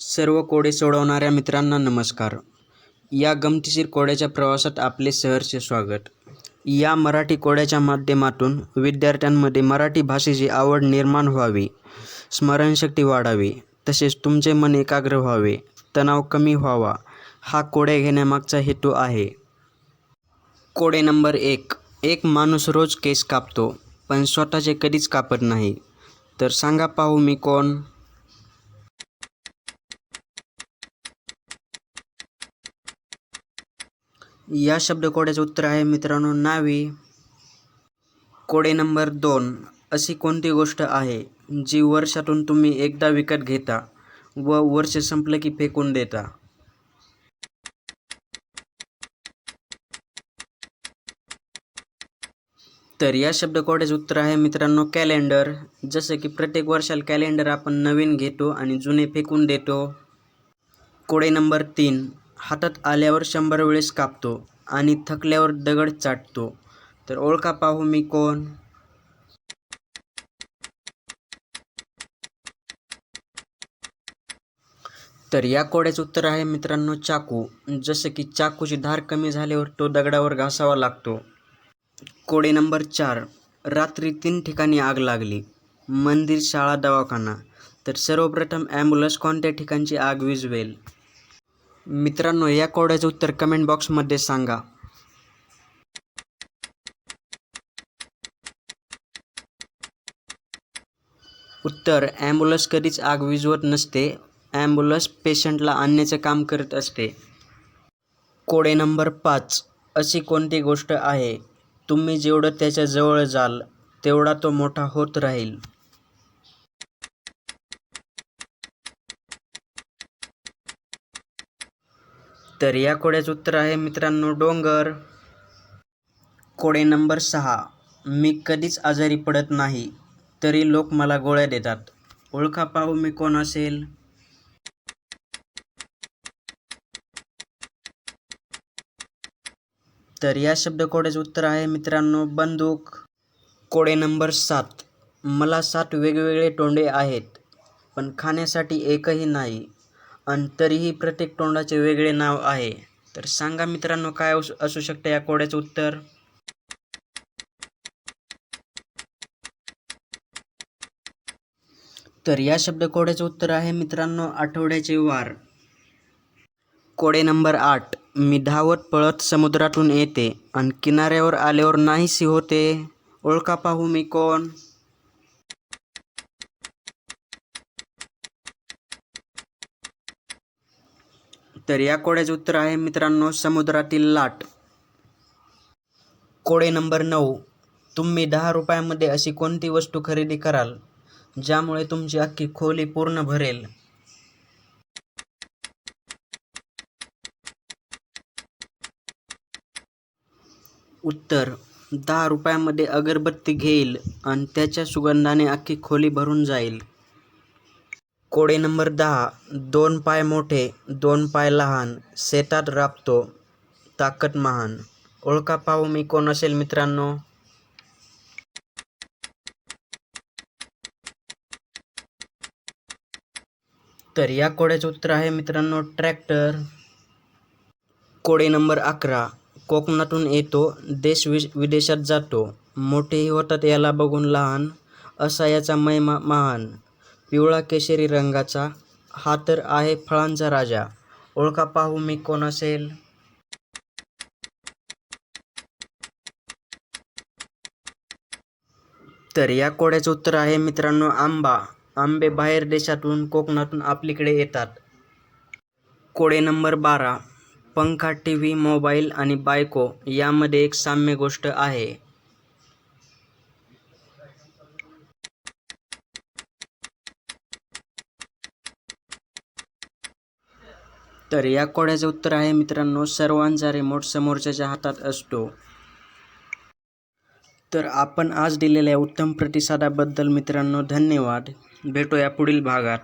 सर्व कोडे सोडवणाऱ्या मित्रांना नमस्कार. या गमतीशीर कोड्याच्या प्रवासात आपले सहर्ष स्वागत. या मराठी कोड्याच्या माध्यमातून विद्यार्थ्यांमध्ये मराठी भाषेची आवड निर्माण व्हावी स्मरणशक्ती वाढावी तसेच तुमचे मन एकाग्र व्हावे तणाव कमी व्हावा हा कोडे घेण्यामागचा हेतू आहे. कोडे नंबर एक एक माणूस रोज केस कापतो पण स्वतःचे कधीच कापत नाही. तर सांगा पाहू मी कोण? या शब्दकोड्याचं उत्तर आहे मित्रांनो नावी. कोडे नंबर दोन. अशी कोणती गोष्ट आहे जी वर्षातून तुम्ही एकदा विकत घेता व वर्ष संपलं की फेकून देता? तर या शब्दकोड्याचं उत्तर आहे मित्रांनो कॅलेंडर. जसं की प्रत्येक वर्षाला कॅलेंडर आपण नवीन घेतो आणि जुने फेकून देतो. कोडे नंबर तीन. हातात आल्यावर शंभर वेळेस कापतो आणि थकल्यावर दगड चाटतो. तर ओळखा पाहू मी कोण? तर या कोड्याचं उत्तर आहे मित्रांनो चाकू. जसं की चाकूची धार कमी झाल्यावर तो दगडावर घासावा लागतो. कोडे नंबर चार. रात्री तीन ठिकाणी आग लागली. मंदिर शाळा दवाखाना. तर सर्वप्रथम ॲम्ब्युलन्स कोणत्या ठिकाणची आग विजवेल मित्रांनो या कोड्याचं उत्तर कमेंट बॉक्समध्ये सांगा. उत्तर ॲम्ब्युलन्स कधीच आग विझवत नसते. ॲम्ब्युलन्स पेशंटला आणण्याचं काम करत असते. कोडे नंबर पाच. अशी कोणती गोष्ट आहे? तुम्ही जेवढं त्याच्याजवळ जाल तेवढा तो मोठा होत राहील. तर या कोड्याचं उत्तर आहे मित्रांनो डोंगर. कोडे नंबर सहा. मी कधीच आजारी पडत नाही तरी लोक मला गोळ्या देतात. ओळखा पाहू मी कोण असेल? तर या शब्दकोड्याचं उत्तर आहे मित्रांनो बंदूक. कोडे नंबर सात. मला सात वेगवेगळे तोंडे आहेत पण खाण्यासाठी एकही नाही. आणि तरीही प्रत्येक तोंडाचे वेगळे नाव आहे. तर सांगा मित्रांनो काय असू असू शकतं या कोड्याचं उत्तर? तर या शब्दकोड्याचं उत्तर आहे मित्रांनो आठवड्याचे वार. कोडे नंबर आठ. मी धावत पळत समुद्रातून येते आणि किनाऱ्यावर आल्यावर नाहीशी होते. ओळखा पाहू मी कोण? तर या कोड्याचे उत्तर आहे मित्रांनो समुद्रातील लाट. कोडे नंबर नऊ. तुम्ही दहा रुपयामध्ये अशी कोणती वस्तू खरेदी कराल ज्यामुळे तुमची अख्खी खोली पूर्ण भरेल? उत्तर दहा रुपयामध्ये अगरबत्ती घेईल आणि त्याच्या सुगंधाने अख्खी खोली भरून जाईल. कोडे नंबर दहा दोन पाय मोठे दोन पाय लहान शेतात राबतो ताकद महान. ओळखा पाहू मी कोण असेल मित्रांनो? तर या कोड्याचं उत्तर आहे मित्रांनो ट्रॅक्टर. कोडे नंबर अकरा कोकणातून येतो देश वि विदेशात जातो. मोठेही होतात याला बघून लहान असा याचा महिमा महान. पिवळा केशरी रंगाचा हा तर आहे फळांचा राजा. ओळखा पाहू मी कोण असेल? तर या कोड्याचं उत्तर आहे मित्रांनो आंबा. आंबे बाहेर देशातून कोकणातून आपलीकडे येतात. कोडे नंबर बारा. पंखा टी व्ही मोबाईल आणि बायको यामध्ये एक साम्य गोष्ट आहे. तर या कोड्याचं उत्तर आहे मित्रांनो सर्वांचा रिमोट समोरच्याच्या हातात असतो. तर आपण आज दिलेल्या उत्तम प्रतिसादाबद्दल मित्रांनो धन्यवाद. भेटूया पुढील भागात.